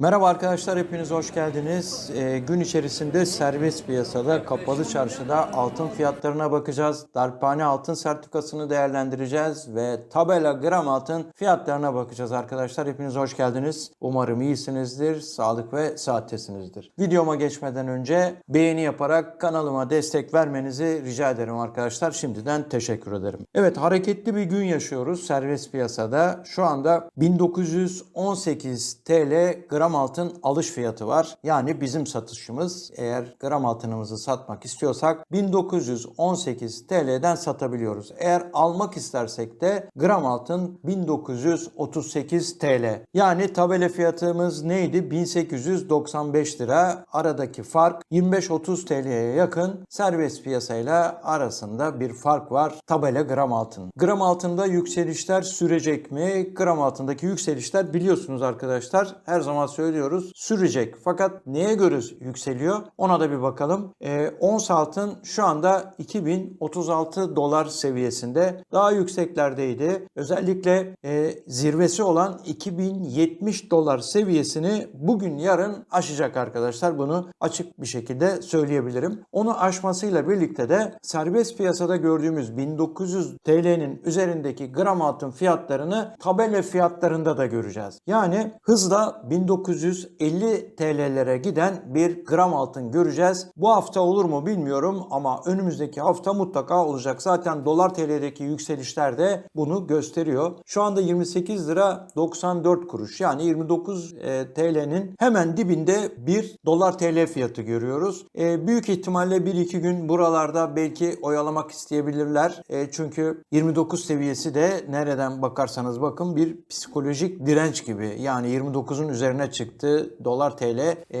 Merhaba arkadaşlar, hepiniz hoş geldiniz. Ee, gün içerisinde serbest piyasada, kapalı çarşıda altın fiyatlarına bakacağız. Darphane altın sertifikasını değerlendireceğiz ve tabela gram altın fiyatlarına bakacağız arkadaşlar. Hepiniz hoş geldiniz. Umarım iyisinizdir, sağlık ve saattesinizdir. Videoma geçmeden önce beğeni yaparak kanalıma destek vermenizi rica ederim arkadaşlar. Şimdiden teşekkür ederim. Evet, hareketli bir gün yaşıyoruz serbest piyasada. Şu anda 1918 TL gram altın alış fiyatı var. Yani bizim satışımız eğer gram altınımızı satmak istiyorsak 1918 TL'den satabiliyoruz. Eğer almak istersek de gram altın 1938 TL. Yani tabela fiyatımız neydi? 1895 lira. Aradaki fark 25-30 TL'ye yakın serbest piyasayla arasında bir fark var. Tabela gram altın. Gram altında yükselişler sürecek mi? Gram altındaki yükselişler biliyorsunuz arkadaşlar. Her zaman söylüyoruz sürecek. Fakat neye göre yükseliyor? Ona da bir bakalım. E, ons altın şu anda 2036 dolar seviyesinde. Daha yükseklerdeydi. Özellikle e, zirvesi olan 2070 dolar seviyesini bugün yarın aşacak arkadaşlar. Bunu açık bir şekilde söyleyebilirim. Onu aşmasıyla birlikte de serbest piyasada gördüğümüz 1900 TL'nin üzerindeki gram altın fiyatlarını tabela fiyatlarında da göreceğiz. Yani hızla 1950 TL'lere giden bir gram altın göreceğiz. Bu hafta olur mu bilmiyorum ama önümüzdeki hafta mutlaka olacak. Zaten dolar TL'deki yükselişler de bunu gösteriyor. Şu anda 28 lira 94 kuruş yani 29 e, TL'nin hemen dibinde bir dolar TL fiyatı görüyoruz. E, büyük ihtimalle 1-2 gün buralarda belki oyalamak isteyebilirler. E, çünkü 29 seviyesi de nereden bakarsanız bakın bir psikolojik direnç gibi. Yani 29'un üzerine çıktı dolar TL e,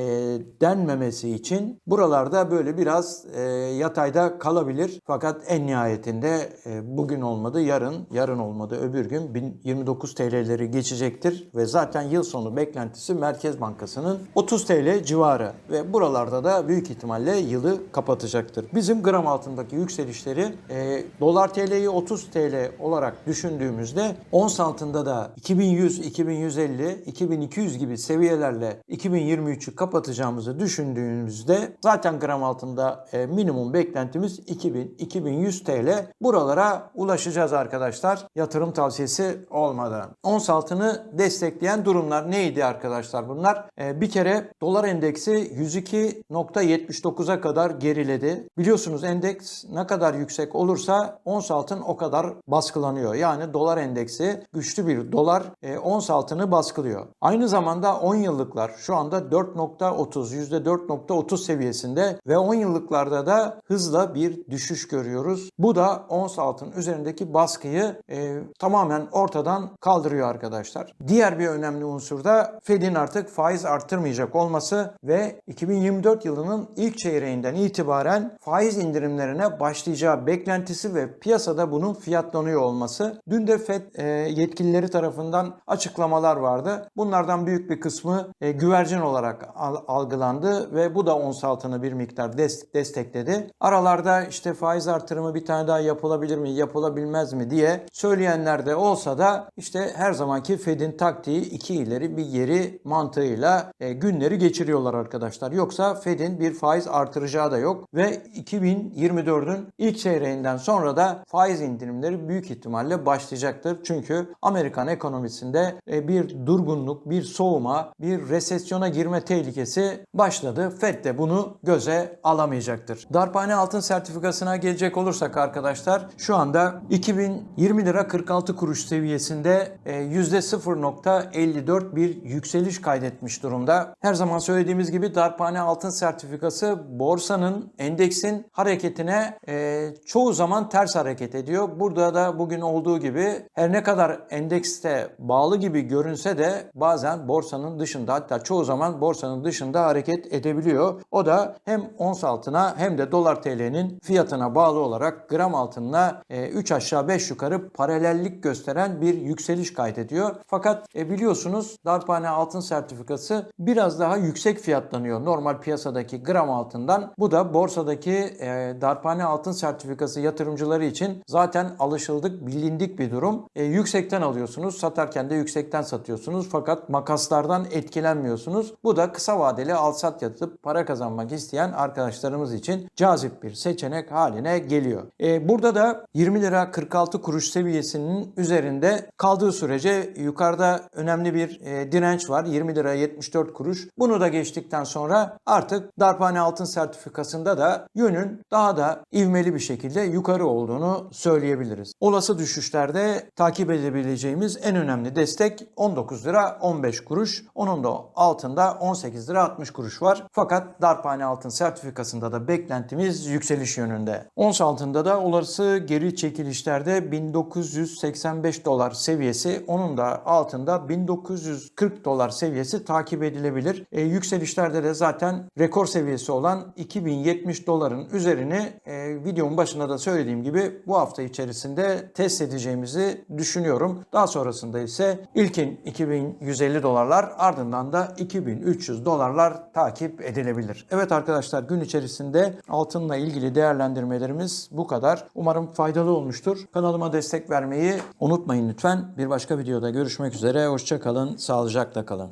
denmemesi için buralarda böyle biraz e, yatayda kalabilir. Fakat en nihayetinde e, bugün olmadı yarın, yarın olmadı öbür gün 1029 TL'leri geçecektir ve zaten yıl sonu beklentisi Merkez Bankası'nın 30 TL civarı ve buralarda da büyük ihtimalle yılı kapatacaktır. Bizim gram altındaki yükselişleri e, dolar TL'yi 30 TL olarak düşündüğümüzde ons altında da 2100, 2150, 2200 gibi seviyelerle 2023'ü kapatacağımızı düşündüğümüzde zaten gram altında e, minimum beklentimiz 2000-2100 TL. Buralara ulaşacağız arkadaşlar. Yatırım tavsiyesi olmadan. Ons altını destekleyen durumlar neydi arkadaşlar bunlar? E, bir kere dolar endeksi 102.79'a kadar geriledi. Biliyorsunuz endeks ne kadar yüksek olursa ons altın o kadar baskılanıyor. Yani dolar endeksi güçlü bir dolar e, ons altını baskılıyor. Aynı zamanda 10 yıllıklar şu anda 4.30 %4.30 seviyesinde ve 10 yıllıklarda da hızla bir düşüş görüyoruz. Bu da ons altın üzerindeki baskıyı e, tamamen ortadan kaldırıyor arkadaşlar. Diğer bir önemli unsur da Fed'in artık faiz arttırmayacak olması ve 2024 yılının ilk çeyreğinden itibaren faiz indirimlerine başlayacağı beklentisi ve piyasada bunun fiyatlanıyor olması. Dün de Fed e, yetkilileri tarafından açıklamalar vardı. Bunlardan büyük bir kısmı e, güvercin olarak al- algılandı ve bu da ons altını bir miktar des- destekledi. Aralarda işte faiz artırımı bir tane daha yapılabilir mi, yapılabilmez mi diye söyleyenler de olsa da işte her zamanki Fed'in taktiği iki ileri bir geri mantığıyla e, günleri geçiriyorlar arkadaşlar. Yoksa Fed'in bir faiz artıracağı da yok ve 2024'ün ilk çeyreğinden sonra da faiz indirimleri büyük ihtimalle başlayacaktır. Çünkü Amerikan ekonomisinde e, bir durgunluk, bir soğuma, bir resesyona girme tehlikesi başladı. Fed de bunu göze alamayacaktır. Darphane altın sertifikasına gelecek olursak arkadaşlar şu anda 2020 lira 46 kuruş seviyesinde e, %0.54 bir yükseliş kaydetmiş durumda. Her zaman söylediğimiz gibi darphane altın sertifikası borsanın, endeksin hareketine e, çoğu zaman ters hareket ediyor. Burada da bugün olduğu gibi her ne kadar endekste bağlı gibi görünse de bazen borsanın dışında hatta çoğu zaman borsanın dışında hareket edebiliyor. O da hem ons altına hem de dolar TL'nin fiyatına bağlı olarak gram altınla 3 aşağı 5 yukarı paralellik gösteren bir yükseliş kaydediyor. Fakat e, biliyorsunuz darphane altın sertifikası biraz daha yüksek fiyatlanıyor normal piyasadaki gram altından. Bu da borsadaki e, darphane altın sertifikası yatırımcıları için zaten alışıldık, bilindik bir durum. E, yüksekten alıyorsunuz, satarken de yüksekten satıyorsunuz. Fakat makaslardan etkilenmiyorsunuz. Bu da kısa vadeli al-sat yatıp para kazanmak isteyen arkadaşlarımız için cazip bir seçenek haline geliyor. E, burada da 20 lira 46 kuruş seviyesinin üzerinde kaldığı sürece yukarıda önemli bir e, direnç var. 20 lira 74 kuruş. Bunu da geçtikten sonra artık darphane altın sertifikasında da yönün daha da ivmeli bir şekilde yukarı olduğunu söyleyebiliriz. Olası düşüşlerde takip edebileceğimiz en önemli destek 19 lira 15 kuruş. Onun da altında 18 lira 60 kuruş var. Fakat darphane altın sertifikasında da beklentimiz yükseliş yönünde. Ons altında da olası geri çekilişlerde 1985 dolar seviyesi onun da altında 1940 dolar seviyesi takip edilebilir. E, yükselişlerde de zaten rekor seviyesi olan 2070 doların üzerini e, videonun başında da söylediğim gibi bu hafta içerisinde test edeceğimizi düşünüyorum. Daha sonrasında ise ilkin 2150 dolarlar ardından da 2300 dolarlar takip edilebilir. Evet arkadaşlar gün içerisinde altınla ilgili değerlendirmelerimiz bu kadar. Umarım faydalı olmuştur. Kanalıma destek vermeyi unutmayın lütfen. Bir başka videoda görüşmek üzere. Hoşçakalın, sağlıcakla kalın.